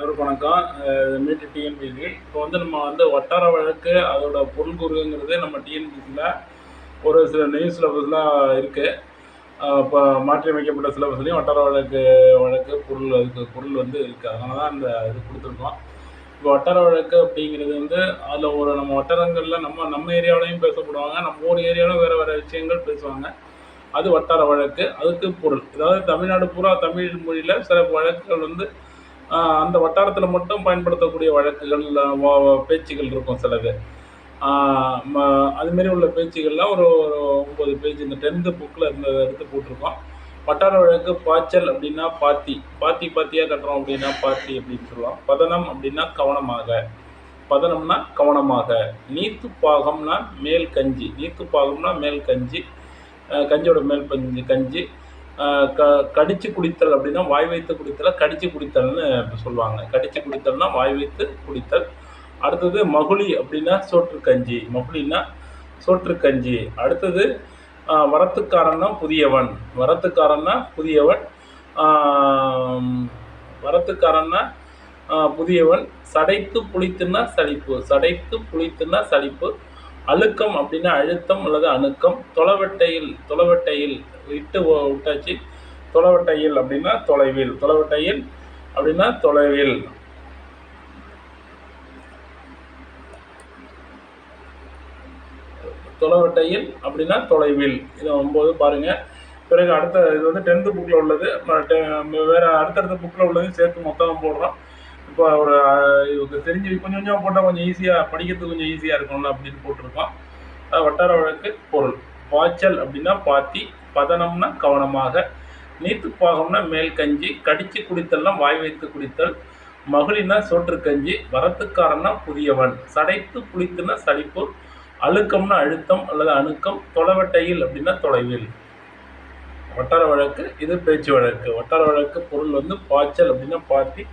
அனைவருக்கும் வணக்கம். மீட்டு டிஎன்பிசி இப்போ வந்து நம்ம வந்து வட்டார வழக்கு அதோட பொருள் கூறுங்கிறது நம்ம டிஎன்பிசியில் ஒரு சில நியூ சிலபஸ்லாம் இருக்குது இப்போ மாற்றியமைக்கப்பட்ட சிலபஸ்லேயும் வட்டார வழக்கு வழக்கு பொருள் அதுக்கு பொருள் வந்து இருக்குது அதனால தான் அந்த இது கொடுத்துருக்கோம். இப்போ வட்டார வழக்கு அப்படிங்கிறது வந்து அதில் ஒரு நம்ம வட்டாரங்களில் நம்ம நம்ம ஏரியாவிலையும் பேசப்படுவாங்க. நம்ம ஒரு ஏரியாவிலும் வேறு வேறு விஷயங்கள் பேசுவாங்க. அது வட்டார வழக்கு அதுக்கு பொருள். அதாவது தமிழ்நாடு பூரா தமிழ் மொழியில் சில வழக்குகள் வந்து அந்த வட்டாரத்தில் மட்டும் பயன்படுத்தக்கூடிய வழக்குகள் பேச்சுகள் இருக்கும் சிலது ம- அதுமாரி உள்ள பேச்சுகள்லாம் ஒரு ஒரு ஒம்பது பேஜ் இந்த டென்த்து புக்கில் இந்த எடுத்து போட்டிருக்கோம். வட்டார வழக்கு பாய்ச்சல் அப்படின்னா பாத்தி பாத்தி பாத்தியாக கட்டுறோம் அப்படின்னா பாத்தி அப்படின்னு சொல்லுவோம் பதனம் அப்படின்னா கவனமாக. பதனம்னா கவனமாக. நீத்து பாகம்னா மேல் கஞ்சி நீத்து பாகம்னா மேல் கஞ்சி கஞ்சியோட மேல் பஞ்சு கஞ்சி க கடிச்சு குடித்தல் அப்படின்னா வாய் வைத்து குடித்தல கடிச்சு குடித்தல்னு சொல்லுவாங்க. கடிச்சு குடித்தல்னா வாய் வைத்து குடித்தல். அடுத்தது மகுளி அப்படின்னா சோற்று கஞ்சி. மகுளின்னா சோற்று கஞ்சி. அடுத்தது வரத்துக்காரன்னா புதியவன். வரத்துக்காரன்னா புதியவன். வரத்துக்காரன்னா புதியவன். சடைத்து புளித்துன்னா சலிப்பு. சடைத்து புளித்துன்னா சலிப்பு. அழுக்கம் அப்படின்னா அழுத்தம் அல்லது அணுக்கம். தொலைவட்டையில் தொலைவட்டையில் இட்டு விட்டாச்சு. தொலைவட்டையில் அப்படின்னா தொலைவில். தொலைவட்டையில் அப்படின்னா தொலைவில். தொலைவட்டையில் அப்படின்னா தொலைவில். இது ஒம்பது பாருங்கள் பிறகு அடுத்த இது வந்து டென்த்து புக்கில் உள்ளது. வேறு அடுத்தடுத்த புக்கில் உள்ளதையும் சேர்த்து மொத்தமாக போடுறோம். இப்போ ஒரு இவங்க தெரிஞ்சு கொஞ்சம் கொஞ்சம் போட்டால் கொஞ்சம் ஈஸியாக படிக்கிறதுக்கு கொஞ்சம் ஈஸியாக இருக்கும்ல அப்படின்னு போட்டிருக்கோம். வட்டார வழக்கு பொருள். பாய்ச்சல் அப்படின்னா பாத்தி பதனம்னா கவனமாக. நீத்து பாகம்னா மேல் கஞ்சி கடிச்சு குடித்தல்னா வாய் வைத்து குடித்தல். மகளினா சோற்று கஞ்சி வரத்துக்காரன்னா புதியவன். சடைத்து புளித்துனா சளிப்பு அழுக்கம்னா அழுத்தம் அல்லது அணுக்கம் தொலைவட்டையில் அப்படின்னா தொலைவில். வட்டார வழக்கு இது பேச்சு வழக்கு. வட்டார வழக்கு பொருள் வந்து பாய்ச்சல் அப்படின்னா பாத்தி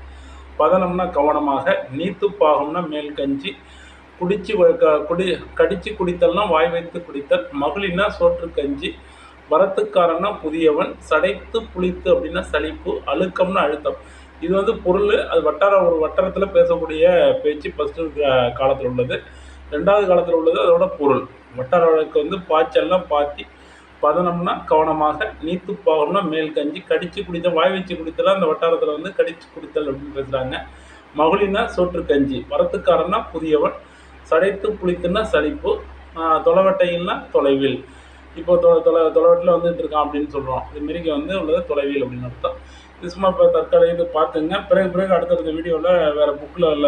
பதனம்னா கவனமாக நீத்து பாகம்னா மேல் கஞ்சி குடிச்சு குடி கடிச்சு குடித்தல்னா வாய் வைத்து குடித்தல் மகளினா சோற்று கஞ்சி வரத்துக்காரன்னா புதியவன் சடைத்து புளித்து அப்படின்னா சளிப்பு அழுக்கம்னா அழுத்தம். இது வந்து பொருள் அது வட்டார ஒரு வட்டாரத்தில் பேசக்கூடிய பேச்சு ஃபஸ்ட்டு காலத்தில் உள்ளது. ரெண்டாவது காலத்தில் உள்ளது அதோட பொருள். வட்டார வழக்கு வந்து பாய்ச்சல்னா பாத்தி பதனம்னா கவனமாக நீத்து போகணும்னா மேல் கஞ்சி கடிச்சு குடித்த வாய் வச்சு குடித்தலாம் அந்த வட்டாரத்தில் வந்து கடிச்சு குடித்தல் அப்படின்னு பேசுகிறாங்க மகளினா சோற்று கஞ்சி வரத்துக்காரன்னா புதியவன் சடைத்து புளித்துன்னா சளிப்பு தொலைவட்டையில்னா தொலைவில். இப்போ தொலை தொலை தொலைவட்டில் வந்துட்டு இருக்கான் அப்படின்னு சொல்கிறோம் இதுமாரிக்கு வந்து உள்ளது தொலைவில் அப்படின்னு அர்த்தம். இது சும்மா இப்போ தற்காலிக இது பார்த்துங்க. பிறகு பிறகு அடுத்தடுத்த வீடியோவில் வேறு புக்கில் உள்ள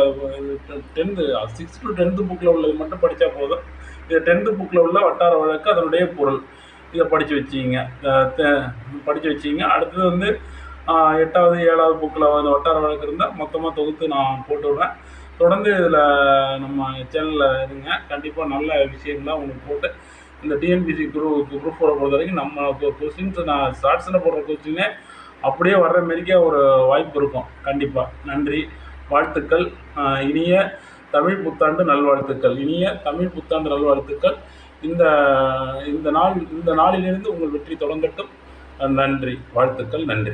டென்த்து சிக்ஸ் டு டென்த்து புக்கில் உள்ளது மட்டும் படித்தா போதும். இது டென்த்து புக்கில் உள்ள வட்டார வழக்கு அதனுடைய பொருள். இதை படித்து வச்சிங்க. படித்து வச்சிங்க. அடுத்தது வந்து எட்டாவது ஏழாவது புக்கில் வந்து வட்டார வழக்கு இருந்தால் மொத்தமாக தொகுத்து நான் போட்டு விடுறேன் தொடர்ந்து இதில் நம்ம சேனலில் இருங்க. கண்டிப்பாக நல்ல விஷயங்கள்லாம் உங்களுக்கு போட்டு இந்த டிஎன்பிசி குரூப் குரூப் ஃபோரை பொறுத்த வரைக்கும் நம்ம கொஸ்டின்ஸ் நான் ஷார்ட்ஸில் போடுற கொஸ்டினே அப்படியே வர்ற மாரிக்கே ஒரு வாய்ப்பு இருக்கும். கண்டிப்பாக நன்றி. வாழ்த்துக்கள். இனிய தமிழ் புத்தாண்டு நல்வாழ்த்துக்கள். இனிய தமிழ் புத்தாண்டு நல்வாழ்த்துக்கள். இந்த இந்த நாள் இந்த நாளிலிருந்து உங்கள் வெற்றி தொடங்கட்டும். நன்றி. வாழ்த்துக்கள். நன்றி.